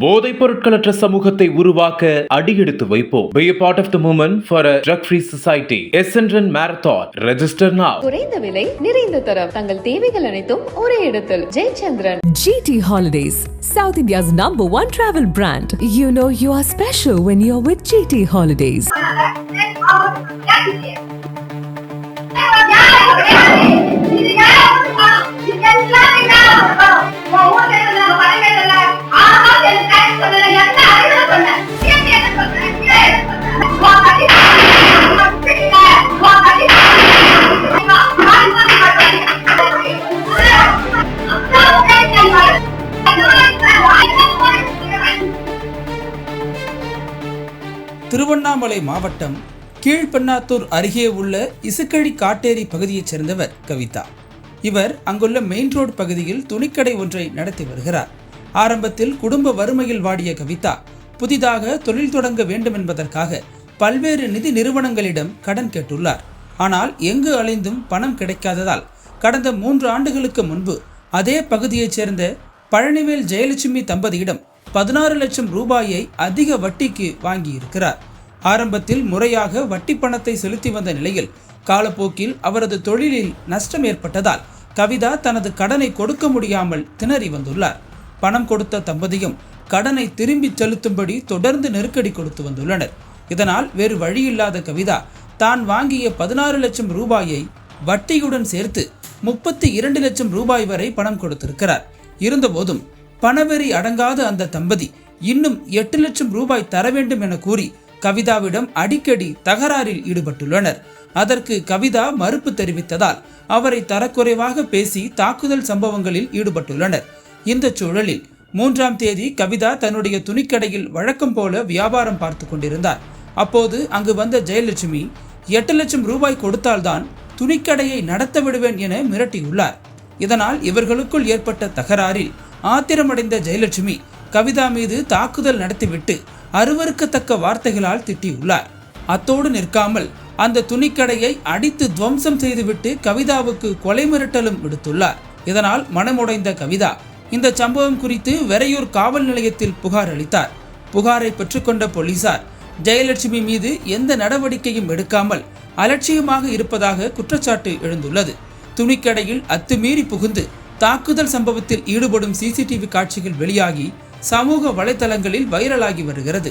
போதைப் பொருட்களற்ற சமூகத்தை உருவாக்க அடியெடுத்து வைப்போம் Be a part of the movement for a drug-free society. Essendon Marathon. Register now. குறைந்த விலை நிறைந்த தரம் தங்கள் தேவைகள் அனைத்தும் ஒரே இடத்தில் Jayachandran GT Holidays, South India's number one travel brand. You know you are special when you're with GT Holidays. Tiruvannamalai மாவட்டம் கீழ்பெண்ணாத்தூர் அருகே உள்ள இசுக்கழி காட்டேரி பகுதியைச் சேர்ந்தவர் கவிதா. இவர் அங்குள்ள மெயின் ரோடு பகுதியில் துணிக்கடை ஒன்றை நடத்தி வருகிறார். ஆரம்பத்தில் குடும்ப வறுமையில் வாடிய கவிதா புதிதாக தொழில் தொடங்க வேண்டும் என்பதற்காக பல்வேறு நிதி நிறுவனங்களிடம் கடன் கேட்டுள்ளார். ஆனால் எங்கு அலைந்தும் பணம் கிடைக்காததால் கடந்த மூன்று ஆண்டுகளுக்கு முன்பு அதே பகுதியைச் சேர்ந்த பழனிவேல் ஜெயலட்சுமி தம்பதியிடம் பதினாறு லட்சம் ரூபாயை அதிக வட்டிக்கு வாங்கியிருக்கிறார். ஆரம்பத்தில் முறையாக வட்டி பணத்தை செலுத்தி வந்த நிலையில் காலப்போக்கில் அவரது தொழிலில் நஷ்டம் ஏற்பட்டதால் கவிதா தனது கடனை கொடுக்க முடியாமல் திணறி வந்துள்ளார். பணம் கொடுத்த தம்பதியும் கடனை திரும்பி செலுத்தும்படி தொடர்ந்து நெருக்கடி கொடுத்து வந்துள்ளனர். இதனால் வேறு வழியில்லாத கவிதா தான் வாங்கிய பதினாறு லட்சம் ரூபாயை வட்டியுடன் சேர்த்து முப்பத்தி இரண்டு லட்சம் ரூபாய் வரை பணம் கொடுத்திருக்கிறார். இருந்தபோதும் பணவெறி அடங்காத அந்த தம்பதி இன்னும் எட்டு லட்சம் ரூபாய் தர வேண்டும் என கூறி கவிதாவிடம் அடிக்கடி தகராறில் ஈடுபட்டுள்ளனர். அதற்கு கவிதா மறுப்பு தெரிவித்ததால் அவரை தரக்குறைவாக பேசி தாக்குதல் சம்பவங்களில் ஈடுபட்டுள்ளனர். இந்த சூழலில் மூன்றாம் தேதி கவிதா தன்னுடைய துணிக்கடையில் வழக்கம் போல வியாபாரம் பார்த்து கொண்டிருந்தார். அப்போது அங்கு வந்த ஜெயலட்சுமி எட்டு லட்சம் ரூபாய் கொடுத்தால்தான் துணிக்கடையை நடத்த விடுவேன் என மிரட்டியுள்ளார். இதனால் இவர்களுக்குள் ஏற்பட்ட தகராறில் ஆத்திரமடைந்த ஜெயலட்சுமி கவிதா மீது தாக்குதல் நடத்திவிட்டு அருவருக்கத்தக்க வார்த்தைகளால் திட்டியுள்ளார். அத்தோடு நிற்காமல் அந்த துணிக்கடையை அடித்து துவம்சம் செய்துவிட்டு கவிதாவுக்கு கொலை மிரட்டலும் விடுத்துள்ளார். இதனால் மனமுடைந்த கவிதா இந்த சம்பவம் குறித்து வெறையூர் காவல் நிலையத்தில் புகார் அளித்தார். புகாரை பெற்றுக்கொண்ட போலீசார் ஜெயலட்சுமி மீது எந்த நடவடிக்கையும் எடுக்காமல் அலட்சியமாக இருப்பதாக குற்றச்சாட்டு எழுந்துள்ளது. துணிக்கடையில் அத்துமீறி புகுந்து தாக்குதல் சம்பவத்தில் ஈடுபடும் சிசிடிவி காட்சிகள் வெளியாகி சமூக வலைதளங்களில் வைரலாகி வருகிறது.